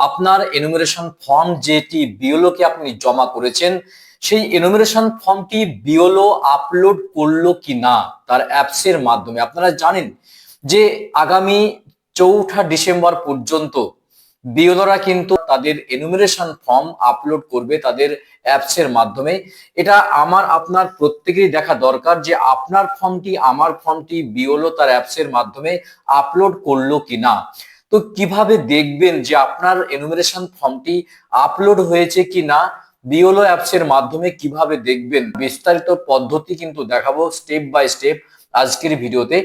আপনার enumeration form যেটি বিওলোকে আপনি জমা করেছেন, সেই এনুমেরেশন ফর্মটি বিওলো আপলোড করল কি না তার অ্যাপসের মাধ্যমে। আপনারা জানেন যে আগামী চৌঠা ডিসেম্বর পর্যন্ত বিওলোরা কিন্তু তাদের এনুমেরেশন ফর্ম আপলোড করবে তাদের অ্যাপসের মাধ্যমে। এটা আমার, আপনার প্রত্যেকেরই দেখা দরকার যে আপনার ফর্মটি আমার ফর্মটি বিওলো তার অ্যাপসের মাধ্যমে আপলোড করল কি না তো কীভাবে দেখবেন যে আপনার এনুমেরেশন ফর্মটি আপলোড হয়েছে কি না বিওলো অ্যাপসের মাধ্যমে কীভাবে দেখবেন? বিস্তারিত পদ্ধতি কিন্তু দেখাবো স্টেপ বাই স্টেপ আজকের ভিডিওতে।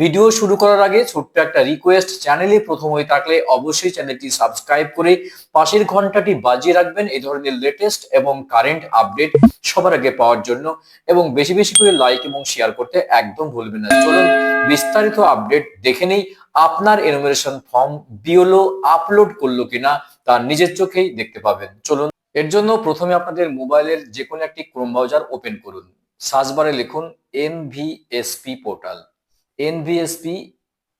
ভিডিও শুরু করার আগে ছোট্ট একটা রিকোয়েস্ট চ্যানেলে প্রথম হয়ে থাকলে অবশ্যই চ্যানেলটি সাবস্ক্রাইব করে পাশের ঘন্টাটি বাজিয়ে রাখবেন এই ধরনের লেটেস্ট এবং কারেন্ট আপডেট সবার আগে পাওয়ার জন্য এবং বেশি বেশি করে লাইক এবং শেয়ার করতে একদম ভুলবেন না। চলুন বিস্তারিত আপডেট দেখে নেই আপনার এনুমেরেশন ফর্ম বিওলো আপলোড করল কিনা তা নিজের চোখেই দেখতে পাবেন। চলুন এর জন্য প্রথমে আপনাদের মোবাইলের যে কোনো একটি ক্রোম ব্রাউজার ওপেন করুন। সার্চ বারে লিখুন NVSP portal NVSP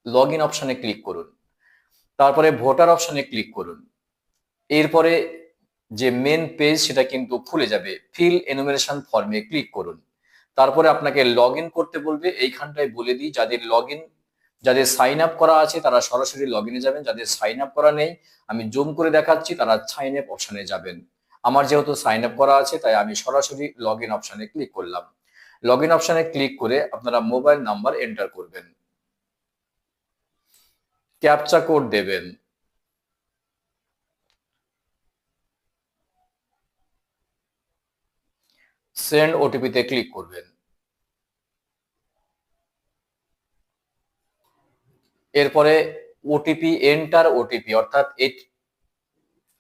log in অপশনে ক্লিক করুন। তারপরে ভোটার অপশনে ক্লিক করুন। এরপরে যে মেন পেজ সেটা কিন্তু খুলে যাবে। ফিল এনুমেরেশন ফর্মে ক্লিক করুন। তারপরে আপনাকে লগ করতে বলবে। এইখানটায় বলে দিই, যাদের লগ যাদের সাইন আপ করা আছে, তারা সরাসরি লগ ইনে যাবেন। যাদের সাইন আপ করা নেই, আমি জুম করে দেখাচ্ছি, তারা সাইন আপ অপশনে যাবেন। আমার যেহেতু সাইন আপ করা আছে, তাই আমি সরাসরি লগ ইন অপশনে ক্লিক করলাম। লগ ইন অপশনে ক্লিক করে আপনারা মোবাইল নাম্বার এন্টার করবেন। ক্যাপচা কোড দেবেন। সেন্ড ওটিপিতে ক্লিক করবেন। এরপরে ওটিপি এন্টার ওটিপি অর্থাৎ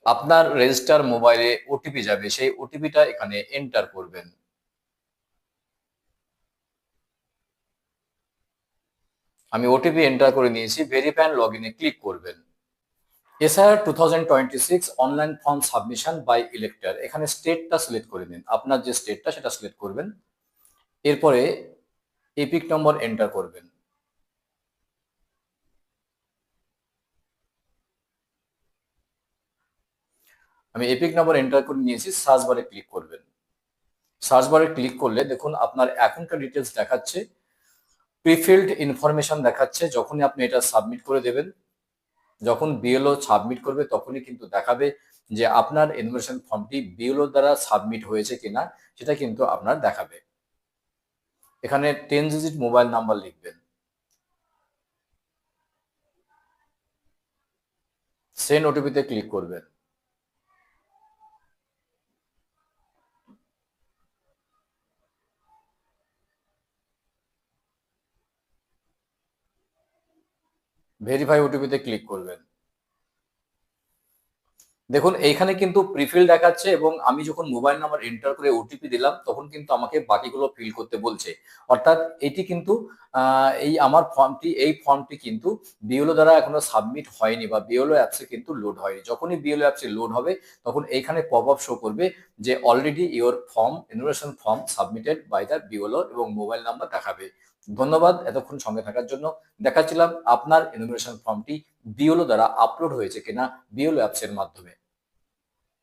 আপনার রেজিস্টার মোবাইলে ওটিপি যাবে, সেই ওটিপিটা এখানে এন্টার করবেন। আমি ওটিপি এন্টার করে নিয়েছি ভেরিফাই লগ ইনে ক্লিক করবেন। SR two thousand twenty six online form submission by elector এখানে স্টেটটা সিলেক্ট করে নিন। আপনার যে স্টেটটা সেটা সিলেক্ট করবেন। এরপরে এপিক নম্বর এন্টার করবেন। আমি এপিক নাম্বার এন্টার করে নিয়েছি সার্চ বারে ক্লিক করবেন। সার্চ বারে ক্লিক করলে দেখুন আপনার এখনকার ডিটেলস দেখাচ্ছে প্রিফিল্ড ইনফরমেশন দেখাচ্ছে, যখনই আপনি এটা সাবমিট করে দেবেন, যখন বিএলও সাবমিট করবে তখনই কিন্তু দেখাবে যে আপনার ইনফরমেশন ফর্মটি বিএলও দ্বারা সাবমিট হয়েছে কিনা, সেটা কিন্তু আপনার দেখাবে। এখানে টেন ডিজিট মোবাইল নাম্বার লিখবেন। সেন্ড ওটিপিতে ক্লিক করবেন। ভেরিফাই ওটিপিতে ক্লিক করবেন। দেখুন, এইখানে কিন্তু প্রিফিল দেখাচ্ছে এবং আমি যখন মোবাইল নাম্বার এন্টার করে ওটিপি দিলাম, তখন কিন্তু আমাকে বাকিগুলো ফিল করতে বলছে। অর্থাৎ এটি কিন্তু এই আমার ফর্মটি এই ফর্মটি কিন্তু বিওলো দ্বারা এখনও সাবমিট হয়নি বা বিওলো অ্যাপসে কিন্তু লোড হয়নি। যখনই বিওলো অ্যাপসে লোড হবে, তখন এইখানে পপ আপ শো করবে যে already your form innovation form submitted by the BLO এবং মোবাইল নাম্বার দেখাবে। ধন্যবাদ এতক্ষণ সঙ্গে থাকার জন্য। দেখাচ্ছিলাম আপনার ইনোভেশন ফর্মটি বিওলো দ্বারা আপলোড হয়েছে কিনা বিওলো অ্যাপসের মাধ্যমে।